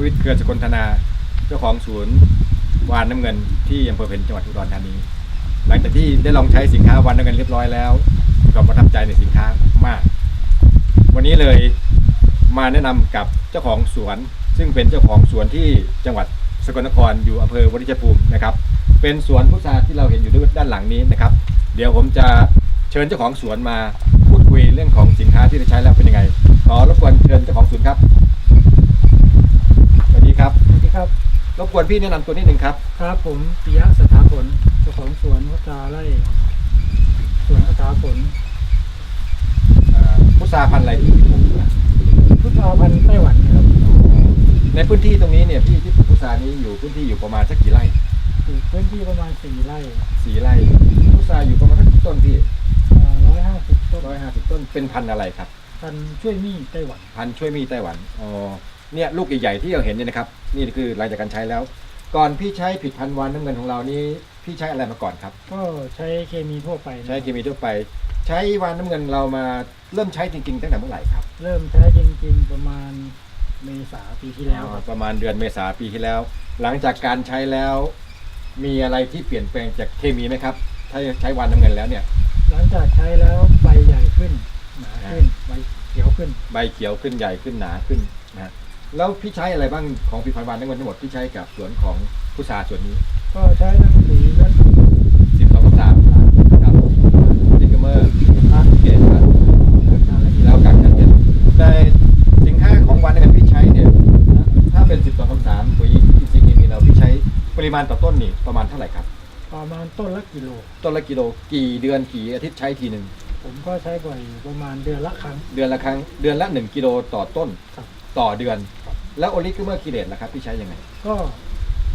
กิดสกลธนา เจ้าของศูนย์วานน้ำเงินที่อำเภอเพ็ญจังหวัดอุดรธานี หลังจากที่ได้ลองใช้สินค้าวานน้ำเงินเรียบร้อยแล้วก็ประทับใจในสินค้ามาก วันนี้เลยมาแนะนำกับเจ้าของสวน ซึ่งเป็นเจ้าของสวนที่จังหวัดสกลนครอยู่อำเภอวริชภูมินะครับ เป็นสวนพุทราที่เราเห็นอยู่ด้านหลังนี้นะครับ เดี๋ยวผมจะเชิญเจ้าของสวนมาพูดคุยเรื่องของสินค้าที่ได้ใช้แล้วเป็นยังไงขอรบกวนเชิญเจ้าของสวนครับ ครับสวัสดีครับ รบกวนพี่แนะนำตัวนิดนึงครับ ครับผมปิยะสถาผลเจ้าของสวนวัตราไร่สวนสถาผลเอ่อพุทราพันธุ์อะไรที่พี่ปลูกนะพุทราพันธุ์ไต้หวันนะครับในพื้นที่ตรงนี้เนี่ยพี่ที่ปลูกพุทรานี้อยู่พื้นที่อยู่ประมาณสักกี่ไร่ปลูกพื้นที่ประมาณสี่ไร่สี่ไร่ พุทราอยู่ประมาณสักกี่ต้นพี่ร้อยห้าสิบต้นร้อยห้าสิบต้นเป็นพันธุ์อะไรครับ พันธุ์ช่วยมี่ไต้หวัน พันธุ์ช่วยมีไต้หวันอ๋อ เนี่ยลูกใหญ่ๆที่เราเห็นเนี่ยนะครับ นี่คือหลังจากการใช้แล้ว ก่อนพี่ใช้ผลิดพันธุ์วานน้ำเงินของเรานี่พี่ใช้อะไรมาก่อนครับ ก็ใช้เคมีทั่วไปนะใช้เคมีทั่วไป ใช้วานน้ำเงินเรามาเริ่มใช้จริงๆตั้งแต่เมื่อไหร่ครับเริ่มใช้จริงๆประมาณเมษาปีที่แล้วอ๋อครับประมาณเดือนเมษาปีที่แล้ว หลังจากการใช้แล้ว มีอะไรที่เปลี่ยนแปลงจากเคมีไหมครับ ถ้าใช้วานน้ำเงินแล้วเนี่ย หลังจากใช้แล้วใบใหญ่ขึ้นหนาขึ้นใบเขียวขึ้น ใบเขียวขึ้นใหญ่ขึ้นหนาขึ้นนะฮะ แล้วพี่ใช้อะไรบ้างของผลิตภัณฑ์วานน้ำเงินทั้งหมดที่ใช้กับสวนของผู้ชาส่วนนี้ก็ใช้ทั้งสีและสิบสองสามครับดิกเมอร์พักเกตครับการละเอียดแล้วกักกันเป็นแต่สินค้าของวานน้ำเงินพี่ใช้เนี่ยถ้าเป็นสิบสองสามปุ๋ยอินทรีย์เคมีเราพี่ใช้ปริมาณต่อต้นนี่ประมาณเท่าไหร่ครับ ประมาณต้นละกิโล ต้นละกิโลกี่เดือนกี่อาทิตย์ใช้ทีหนึ่งผมก็ใช้บ่อยอยู่ประมาณเดือนละครั้ง เดือนละครั้ง เดือนละหนึ่งกิโลต่อต้นครับต่อเดือนครับ แล้วโอลิกเมอร์กิเลตล่ะครับพี่ใช้ยังไงก็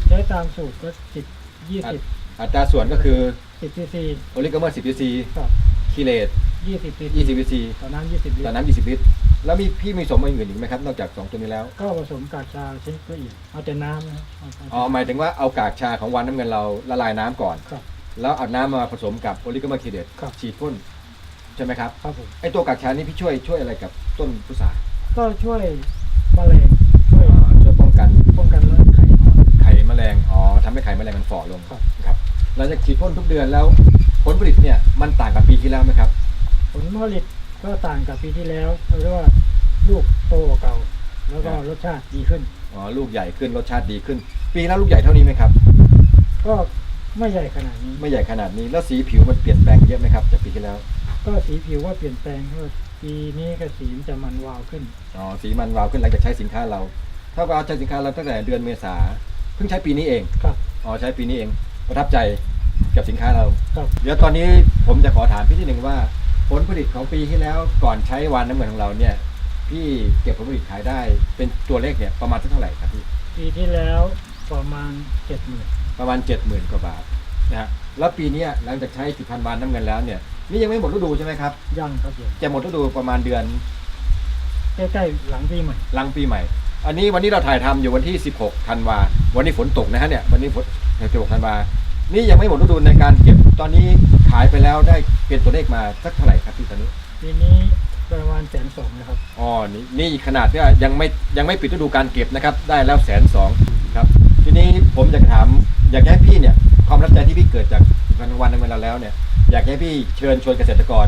ใช้ตามสูตรก็สิบยี่สิบอัตราส่วนก็คือสิบซีซีโอลิกเมอร์10 cc กับกิเลตยี่สิบซี20 cc ต่อน้ำยี่สิบลิตต่อรน้ำ20ลิตรแล้วมีพี่มีสมมาอย่างอื่นอีกไหมครับ นอกจาก2ตัวนี้แล้ว ก็ผสมกากชาชนิดละเอียดเอาแต่น้ำนะครับเอาแต่อ๋อหมายถึงว่าเอากากชาของวันน้ำเงินเราละลายน้ำก่อนครับแล้วเอาน้ำมาผสมกับโอลิกเมอร์กิเลตครับฉีดพ่นใช่ไหมครับครับผมไอตัวกากชานี้พี่ช่วยช่วยอะไรกับต้นพุทราก็ช่วยแมลงช่วยอ๋อช่วย ป้องกันป้องกันเรื่องไข่นอนไข่แมลงอ๋อทำให้ไข่แมลงมันฝ่อลงครับ ครับหลังจากฉีดพ่นทุกเดือนแล้วผลผลิตเนี่ยมันต่างกับปีที่แล้วไหมครับ ผลผลิตก็ต่างกับปีที่แล้วเพราะว่าลูกโตกว่าเก่า แล้วก็ครับ รสชาติดีขึ้น อ๋อลูกใหญ่ขึ้นรสชาติดีขึ้น ปีแล้วลูกใหญ่เท่านี้ไหมครับ ก็ไม่ใหญ่ขนาดนี้ ไม่ใหญ่ขนาดนี้แล้วสีผิวมันเปลี่ยนแปลงเยอะไหมครับจากปีที่แล้วก็สีผิวว่าเปลี่ยนแปลงเพราะว่าปีนี้ก็สีมันจะมันวาวขึ้น อ๋อสีมันวาวขึ้นหลังจากใช้สินค้าเรา ถ้าเราใช้สินค้าเราตั้งแต่เดือนเมษาเพิ่งใช้ปีนี้เองครับ อ๋อใช้ปีนี้เองประทับใจกับสินค้าเรา ครับ เดี๋ยวตอนนี้ผมจะขอถามพี่ที่หนึ่งว่า ผลผลิตของปีที่แล้วก่อนใช้วานน้ำเงินของเราเนี่ยพี่เก็บผลผลิตขายได้เป็นตัวเลขเนี่ยประมาณสักเท่าไหร่ครับพี่ปีที่แล้วประมาณเจ็ดหมื่นประมาณ 70,000กว่าบาทนะฮะแล้วปีเนี้ยหลังจากใช้สิพันวานน้ำเงินแล้วเนี่ยนี่ยังไม่หมดฤดูใช่ไหมครับยังครับผมจะหมดฤดูประมาณเดือนใกล้ๆหลังปีใหม่ หลังปีใหม่ อันนี้วันนี้เราถ่ายทำอยู่วันที่ 16ธันวา วันนี้ฝนตกนะฮะเนี่ย วันนี้ฝน16ธันวา นี่ยังไม่หมดฤดูในการเก็บ ตอนนี้ขายไปแล้วได้เป็นตัวเลขมาสักเท่าไหร่ครับพี่ตอนนี้ปีนี้ประมาณแสนสองนะครับ อ๋อ นี่นี่ขนาดที่ว่ายังไม่ยังไม่ปิดฤดูการเก็บนะครับ ได้แล้วแสนสองครับ ทีนี้ผมอยากถามอยากให้พี่เนี่ยความรับใจที่พี่เกิดจากวันวันนึงเวลาแล้วเนี่ย อยากให้พี่เชิญชวนเกษตรกร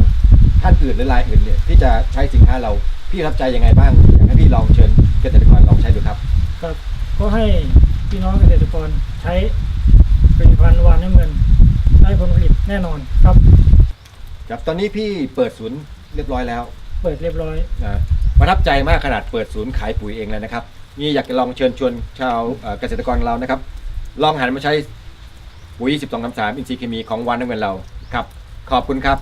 ท่านอื่นหรือรายอื่นเนี่ยที่จะใช้สินค้าเราพี่รับใจยังไงบ้างอยากให้พี่ลองเชิญ เกษตรกรลองใช้ดูครับ ครับก็ให้พี่น้องเกษตรกรใช้ผลิตภัณฑ์วานน้ำเงิน ได้ผลผลิตแน่นอนครับ ครับตอนนี้พี่เปิดศูนย์เรียบร้อยแล้วเปิดเรียบร้อยนะประทับใจมากขนาดเปิดศูนย์ขายปุ๋ยเองเลยนะครับนี่อยากจะลองเชิญชวนชาวเอ่อเกษตรกรเรานะครับ ลองหันมาใช้ปุ๋ย12 3 3อินทรีย์เคมีของวันน้ำเงินเราครับ ขอบคุณครับ